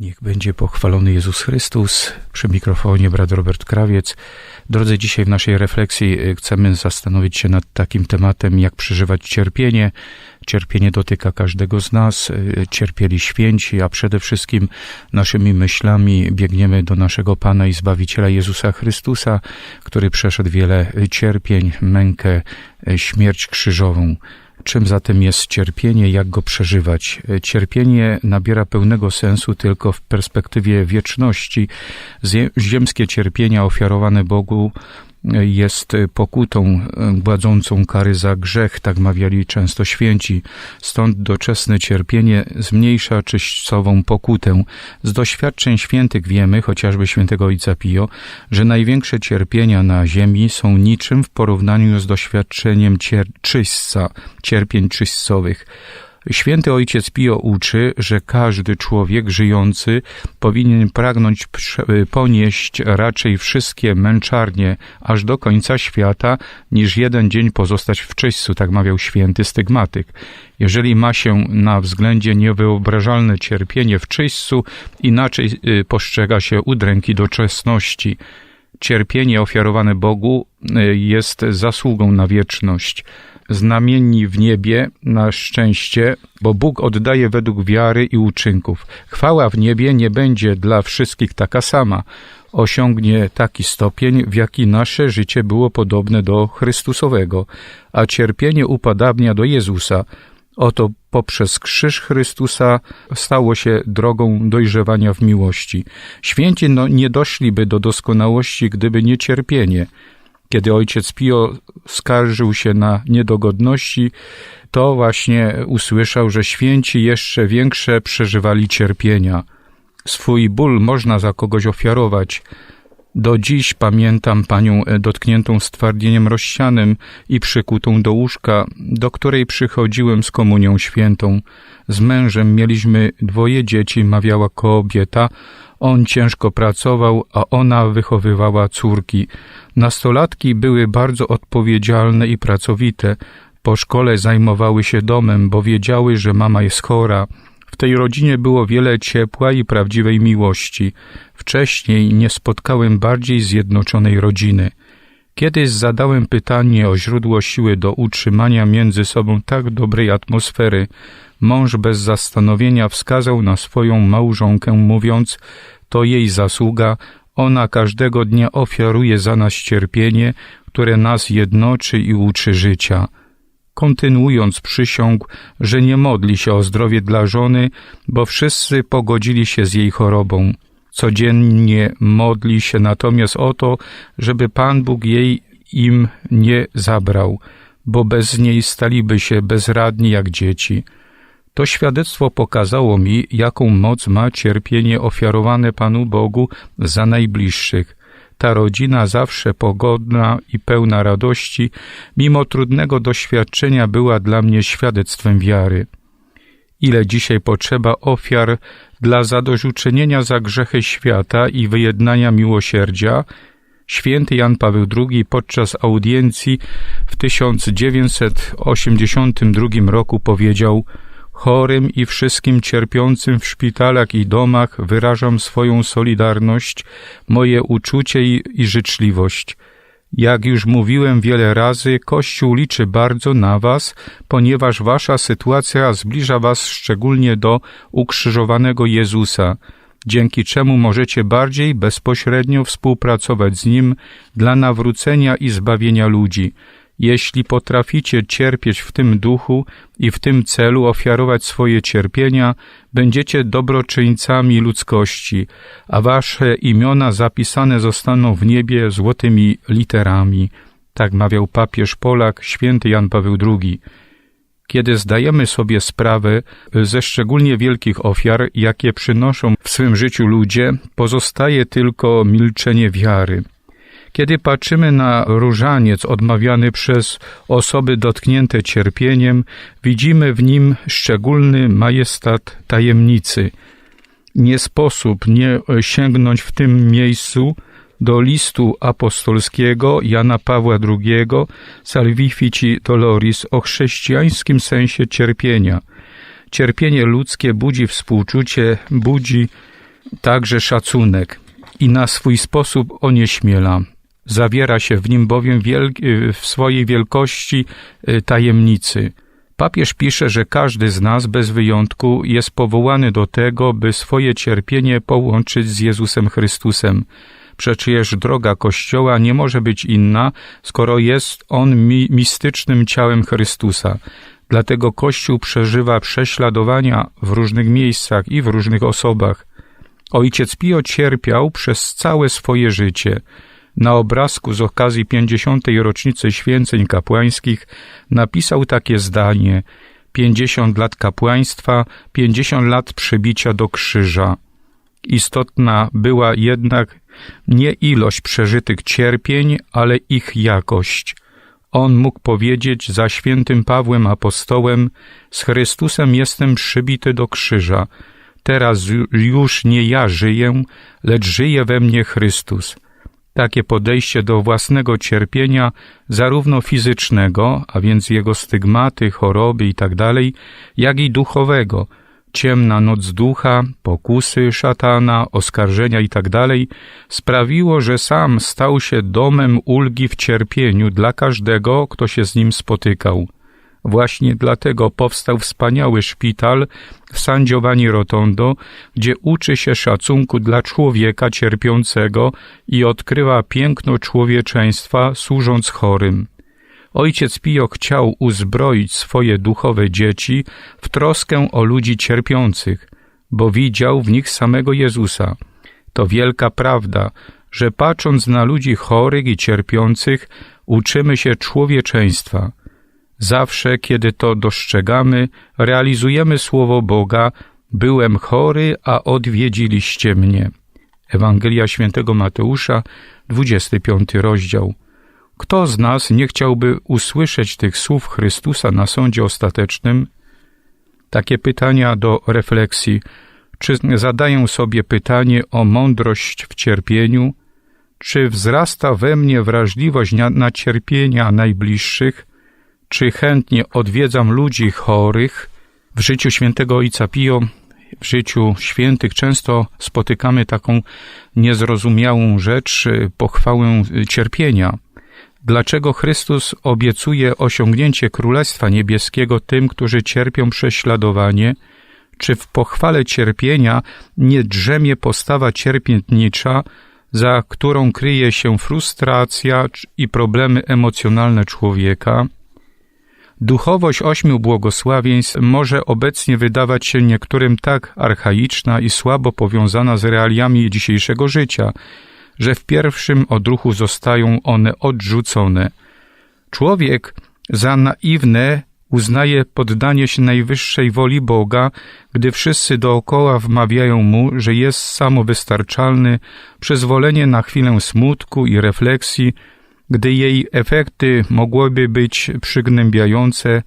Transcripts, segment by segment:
Niech będzie pochwalony Jezus Chrystus. Przy mikrofonie brat Robert Krawiec. Drodzy, dzisiaj w naszej refleksji y, chcemy zastanowić się nad takim tematem, jak przeżywać cierpienie. Cierpienie dotyka każdego z nas, y, cierpieli święci, a przede wszystkim naszymi myślami biegniemy do naszego Pana i Zbawiciela Jezusa Chrystusa, który przeszedł wiele cierpień, mękę, y, śmierć krzyżową. Czym zatem jest cierpienie, jak go przeżywać? Cierpienie nabiera pełnego sensu tylko w perspektywie wieczności. Ziemskie cierpienia ofiarowane Bogu jest pokutą gładzącą kary za grzech, tak mawiali często święci. Stąd doczesne cierpienie zmniejsza czyśćcową pokutę. Z doświadczeń świętych wiemy, chociażby świętego Ojca Pio, że największe cierpienia na ziemi są niczym w porównaniu z doświadczeniem cier- czyśćca, cierpień czyśćcowych. Święty Ojciec Pio uczy, że każdy człowiek żyjący powinien pragnąć ponieść raczej wszystkie męczarnie aż do końca świata, niż jeden dzień pozostać w czyśćcu, tak mawiał święty stygmatyk. Jeżeli ma się na względzie niewyobrażalne cierpienie w czyśćcu, inaczej y, postrzega się udręki doczesności. Cierpienie ofiarowane Bogu y, jest zasługą na wieczność znamienni w niebie na szczęście, bo Bóg oddaje według wiary i uczynków. Chwała w niebie nie będzie dla wszystkich taka sama. Osiągnie taki stopień, w jaki nasze życie było podobne do Chrystusowego, a cierpienie upadabnia do Jezusa. Oto poprzez krzyż Chrystusa stało się drogą dojrzewania w miłości. Święci no, nie doszliby do doskonałości, gdyby nie cierpienie. Kiedy ojciec Pio skarżył się na niedogodności, to właśnie usłyszał, że święci jeszcze większe przeżywali cierpienia. Swój ból można za kogoś ofiarować. Do dziś pamiętam panią dotkniętą stwardnieniem rozsianym i przykutą do łóżka, do której przychodziłem z komunią świętą. Z mężem mieliśmy dwoje dzieci, mawiała kobieta, on ciężko pracował, a ona wychowywała córki. Nastolatki były bardzo odpowiedzialne i pracowite. Po szkole zajmowały się domem, bo wiedziały, że mama jest chora. W tej rodzinie było wiele ciepła i prawdziwej miłości. Wcześniej nie spotkałem bardziej zjednoczonej rodziny. Kiedyś zadałem pytanie o źródło siły do utrzymania między sobą tak dobrej atmosfery. Mąż bez zastanowienia wskazał na swoją małżonkę, mówiąc: To jej zasługa, ona każdego dnia ofiaruje za nas cierpienie, które nas jednoczy i uczy życia. Kontynuując przysiągł, że nie modli się o zdrowie dla żony, bo wszyscy pogodzili się z jej chorobą. Codziennie modli się natomiast o to, żeby Pan Bóg jej im nie zabrał, bo bez niej staliby się bezradni jak dzieci. To świadectwo pokazało mi, jaką moc ma cierpienie ofiarowane Panu Bogu za najbliższych. Ta rodzina zawsze pogodna i pełna radości, mimo trudnego doświadczenia, była dla mnie świadectwem wiary. Ile dzisiaj potrzeba ofiar dla zadośćuczynienia za grzechy świata i wyjednania miłosierdzia, Święty Jan Paweł II podczas audiencji w 1982 roku powiedział: Chorym i wszystkim cierpiącym w szpitalach i domach wyrażam swoją solidarność, moje uczucie i, i życzliwość. Jak już mówiłem wiele razy, Kościół liczy bardzo na Was, ponieważ Wasza sytuacja zbliża Was szczególnie do ukrzyżowanego Jezusa, dzięki czemu możecie bardziej bezpośrednio współpracować z Nim dla nawrócenia i zbawienia ludzi. Jeśli potraficie cierpieć w tym duchu i w tym celu ofiarować swoje cierpienia, będziecie dobroczyńcami ludzkości, a wasze imiona zapisane zostaną w niebie złotymi literami. Tak mawiał papież Polak, święty Jan Paweł II. Kiedy zdajemy sobie sprawę ze szczególnie wielkich ofiar, jakie przynoszą w swym życiu ludzie, pozostaje tylko milczenie wiary. Kiedy patrzymy na różaniec odmawiany przez osoby dotknięte cierpieniem, widzimy w nim szczególny majestat tajemnicy. Nie sposób nie sięgnąć w tym miejscu do listu apostolskiego Jana Pawła II Salvifici Doloris o chrześcijańskim sensie cierpienia. Cierpienie ludzkie budzi współczucie, budzi także szacunek i na swój sposób onieśmiela. Zawiera się w nim bowiem wielki, w swojej wielkości y, tajemnicy. Papież pisze, że każdy z nas bez wyjątku jest powołany do tego, by swoje cierpienie połączyć z Jezusem Chrystusem. Przecież droga Kościoła nie może być inna, skoro jest on mi mistycznym ciałem Chrystusa. Dlatego Kościół przeżywa prześladowania w różnych miejscach i w różnych osobach. Ojciec Pio cierpiał przez całe swoje życie. Na obrazku z okazji 50. rocznicy święceń kapłańskich napisał takie zdanie: 50 lat kapłaństwa, 50 lat przybicia do krzyża. Istotna była jednak nie ilość przeżytych cierpień, ale ich jakość. On mógł powiedzieć za świętym Pawłem apostołem: Z Chrystusem jestem przybity do krzyża. Teraz już nie ja żyję, lecz żyje we mnie Chrystus. Takie podejście do własnego cierpienia, zarówno fizycznego, a więc jego stygmaty, choroby itd., tak jak i duchowego, ciemna noc ducha, pokusy szatana, oskarżenia itd., tak sprawiło, że sam stał się domem ulgi w cierpieniu dla każdego, kto się z nim spotykał. Właśnie dlatego powstał wspaniały szpital w San Giovanni Rotondo, gdzie uczy się szacunku dla człowieka cierpiącego i odkrywa piękno człowieczeństwa, służąc chorym. Ojciec Pio chciał uzbroić swoje duchowe dzieci w troskę o ludzi cierpiących, bo widział w nich samego Jezusa. To wielka prawda, że patrząc na ludzi chorych i cierpiących, uczymy się człowieczeństwa. Zawsze, kiedy to dostrzegamy, realizujemy słowo Boga: Byłem chory, a odwiedziliście mnie. Ewangelia świętego Mateusza, 25 rozdział. Kto z nas nie chciałby usłyszeć tych słów Chrystusa na sądzie ostatecznym? Takie pytania do refleksji. Czy zadaję sobie pytanie o mądrość w cierpieniu? Czy wzrasta we mnie wrażliwość na, na cierpienia najbliższych? Czy chętnie odwiedzam ludzi chorych? W życiu świętego Ojca Pio, w życiu świętych często spotykamy taką niezrozumiałą rzecz, pochwałę cierpienia. Dlaczego Chrystus obiecuje osiągnięcie Królestwa Niebieskiego tym, którzy cierpią prześladowanie? Czy w pochwale cierpienia nie drzemie postawa cierpiętnicza, za którą kryje się frustracja i problemy emocjonalne człowieka? Duchowość ośmiu błogosławieństw może obecnie wydawać się niektórym tak archaiczna i słabo powiązana z realiami dzisiejszego życia, że w pierwszym odruchu zostają one odrzucone. Człowiek za naiwne uznaje poddanie się najwyższej woli Boga, gdy wszyscy dookoła wmawiają mu, że jest samowystarczalny, przyzwolenie na chwilę smutku i refleksji, gdy jej efekty mogłyby być przygnębiające,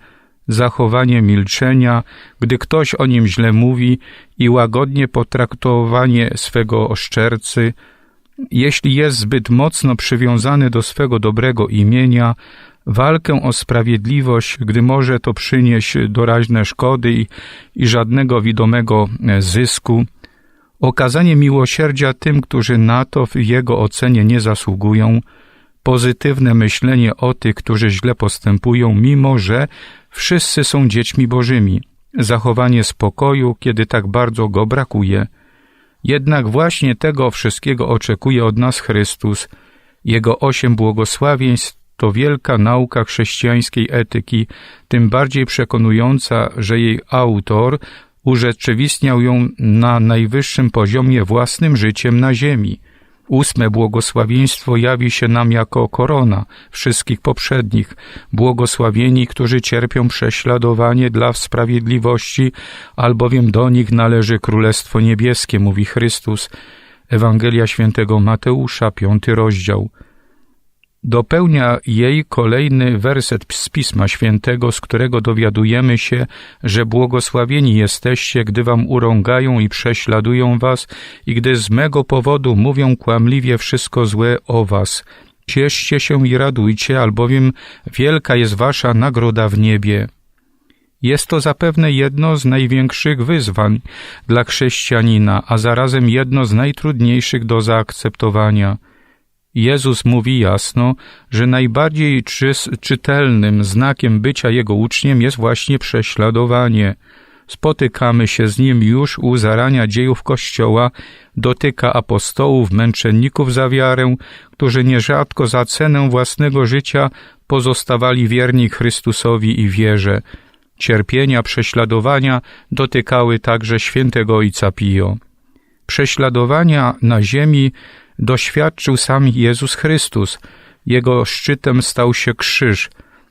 zachowanie milczenia, gdy ktoś o nim źle mówi i łagodnie potraktowanie swego oszczercy, jeśli jest zbyt mocno przywiązany do swego dobrego imienia, walkę o sprawiedliwość, gdy może to przynieść doraźne szkody i, i żadnego widomego zysku, okazanie miłosierdzia tym, którzy na to w jego ocenie nie zasługują, pozytywne myślenie o tych, którzy źle postępują, mimo że wszyscy są dziećmi Bożymi, zachowanie spokoju, kiedy tak bardzo go brakuje. Jednak właśnie tego wszystkiego oczekuje od nas Chrystus. Jego osiem błogosławieństw to wielka nauka chrześcijańskiej etyki, tym bardziej przekonująca, że jej autor urzeczywistniał ją na najwyższym poziomie własnym życiem na ziemi – Ósme błogosławieństwo jawi się nam jako korona wszystkich poprzednich. Błogosławieni, którzy cierpią prześladowanie dla sprawiedliwości, albowiem do nich należy Królestwo Niebieskie, mówi Chrystus. Ewangelia świętego Mateusza, piąty rozdział. Dopełnia jej kolejny werset z Pisma Świętego, z którego dowiadujemy się, że błogosławieni jesteście, gdy wam urągają i prześladują was i gdy z mego powodu mówią kłamliwie wszystko złe o was. Cieszcie się i radujcie, albowiem wielka jest wasza nagroda w niebie. Jest to zapewne jedno z największych wyzwań dla chrześcijanina, a zarazem jedno z najtrudniejszych do zaakceptowania. Jezus mówi jasno, że najbardziej czytelnym znakiem bycia Jego uczniem jest właśnie prześladowanie. Spotykamy się z Nim już u zarania dziejów Kościoła, dotyka apostołów, męczenników za wiarę, którzy nierzadko za cenę własnego życia pozostawali wierni Chrystusowi i wierze. Cierpienia, prześladowania dotykały także świętego Ojca Pio. Prześladowania na ziemi doświadczył sam Jezus Chrystus. Jego szczytem stał się krzyż.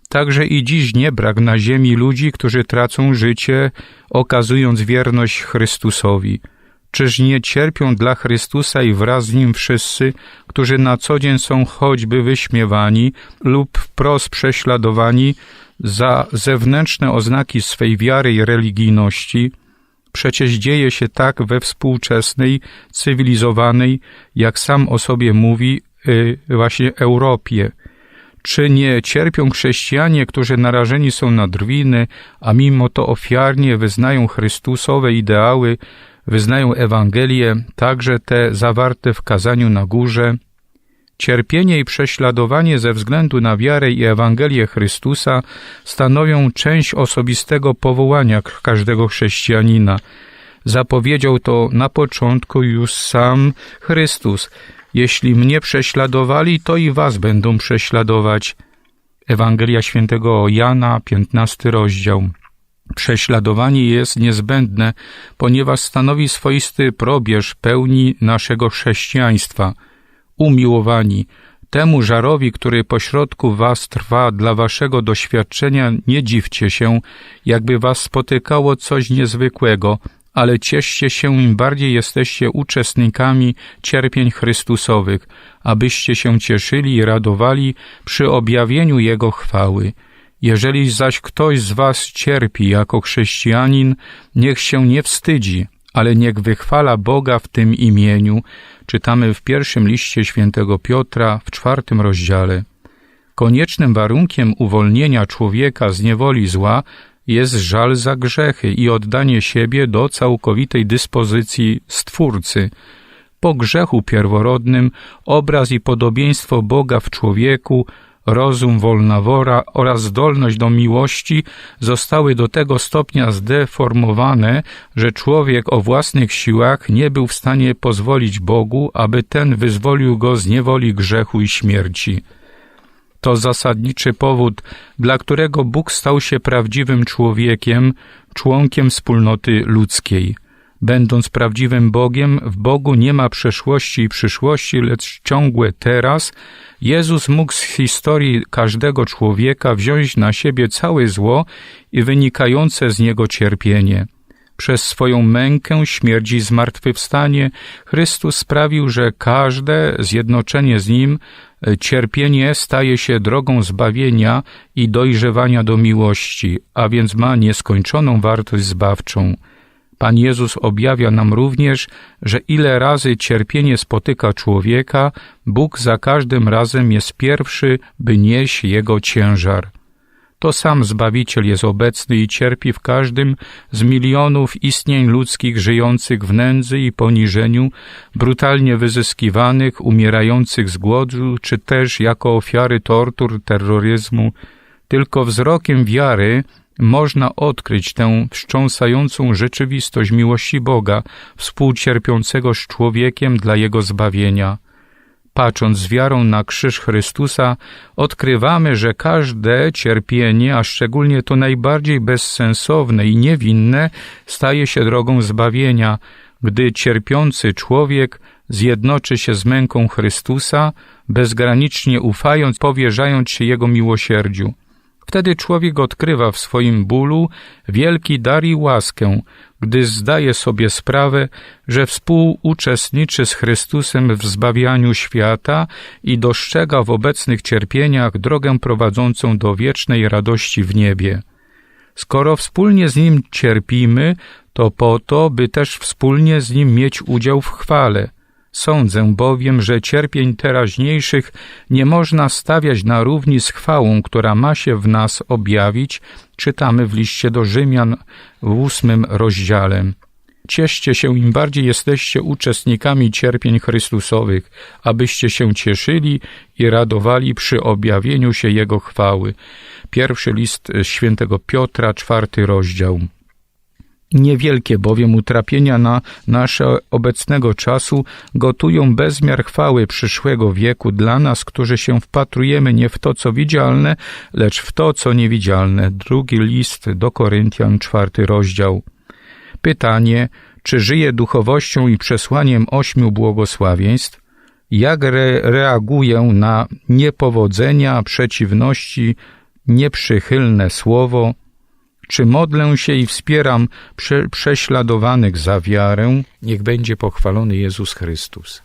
Także i dziś nie brak na ziemi ludzi, którzy tracą życie, okazując wierność Chrystusowi. Czyż nie cierpią dla Chrystusa i wraz z Nim wszyscy, którzy na co dzień są choćby wyśmiewani lub wprost prześladowani za zewnętrzne oznaki swej wiary i religijności? Przecież dzieje się tak we współczesnej, cywilizowanej, jak sam o sobie mówi, yy, właśnie Europie. Czy nie cierpią chrześcijanie, którzy narażeni są na drwiny, a mimo to ofiarnie wyznają Chrystusowe ideały, wyznają Ewangelię, także te zawarte w kazaniu na górze? Cierpienie i prześladowanie ze względu na wiarę i Ewangelię Chrystusa stanowią część osobistego powołania każdego chrześcijanina. Zapowiedział to na początku już sam Chrystus. Jeśli mnie prześladowali, to i was będą prześladować. Ewangelia świętego Jana, 15 rozdział. Prześladowanie jest niezbędne, ponieważ stanowi swoisty probierz pełni naszego chrześcijaństwa – umiłowani, temu żarowi, który pośrodku was trwa dla waszego doświadczenia, nie dziwcie się, jakby was spotykało coś niezwykłego, ale cieszcie się, im bardziej jesteście uczestnikami cierpień Chrystusowych, abyście się cieszyli i radowali przy objawieniu Jego chwały. Jeżeli zaś ktoś z was cierpi jako chrześcijanin, niech się nie wstydzi, ale niech wychwala Boga w tym imieniu, czytamy w pierwszym liście świętego Piotra w czwartym rozdziale. Koniecznym warunkiem uwolnienia człowieka z niewoli zła jest żal za grzechy i oddanie siebie do całkowitej dyspozycji Stwórcy. Po grzechu pierworodnym obraz i podobieństwo Boga w człowieku rozum, wolna wora oraz zdolność do miłości zostały do tego stopnia zdeformowane, że człowiek o własnych siłach nie był w stanie pozwolić Bogu, aby ten wyzwolił go z niewoli grzechu i śmierci. To zasadniczy powód, dla którego Bóg stał się prawdziwym człowiekiem, członkiem wspólnoty ludzkiej. Będąc prawdziwym Bogiem, w Bogu nie ma przeszłości i przyszłości, lecz ciągłe teraz, Jezus mógł z historii każdego człowieka wziąć na siebie całe zło i wynikające z niego cierpienie. Przez swoją mękę, śmierć i zmartwychwstanie Chrystus sprawił, że każde zjednoczenie z Nim e, cierpienie staje się drogą zbawienia i dojrzewania do miłości, a więc ma nieskończoną wartość zbawczą. Pan Jezus objawia nam również, że ile razy cierpienie spotyka człowieka, Bóg za każdym razem jest pierwszy, by nieść jego ciężar. To sam Zbawiciel jest obecny i cierpi w każdym z milionów istnień ludzkich żyjących w nędzy i poniżeniu, brutalnie wyzyskiwanych, umierających z głodu, czy też jako ofiary tortur, terroryzmu. Tylko wzrokiem wiary można odkryć tę wstrząsającą rzeczywistość miłości Boga, współcierpiącego z człowiekiem dla jego zbawienia. Patrząc z wiarą na krzyż Chrystusa, odkrywamy, że każde cierpienie, a szczególnie to najbardziej bezsensowne i niewinne, staje się drogą zbawienia, gdy cierpiący człowiek zjednoczy się z męką Chrystusa, bezgranicznie ufając, powierzając się Jego miłosierdziu. Wtedy człowiek odkrywa w swoim bólu wielki dar i łaskę, gdy zdaje sobie sprawę, że współuczestniczy z Chrystusem w zbawianiu świata i dostrzega w obecnych cierpieniach drogę prowadzącą do wiecznej radości w niebie. Skoro wspólnie z Nim cierpimy, to po to, by też wspólnie z Nim mieć udział w chwale. Sądzę bowiem, że cierpień teraźniejszych nie można stawiać na równi z chwałą, która ma się w nas objawić, czytamy w liście do Rzymian w ósmym rozdziale. Cieszcie się, im bardziej jesteście uczestnikami cierpień Chrystusowych, abyście się cieszyli i radowali przy objawieniu się Jego chwały. Pierwszy list świętego Piotra, czwarty rozdział. Niewielkie bowiem utrapienia na nasze obecnego czasu gotują bezmiar chwały przyszłego wieku dla nas, którzy się wpatrujemy nie w to, co widzialne, lecz w to, co niewidzialne. Drugi list do Koryntian, czwarty rozdział. Pytanie, czy żyje duchowością i przesłaniem ośmiu błogosławieństw? Jak re reaguję na niepowodzenia, przeciwności, nieprzychylne słowo? Czy modlę się i wspieram prze prześladowanych za wiarę? Niech będzie pochwalony Jezus Chrystus.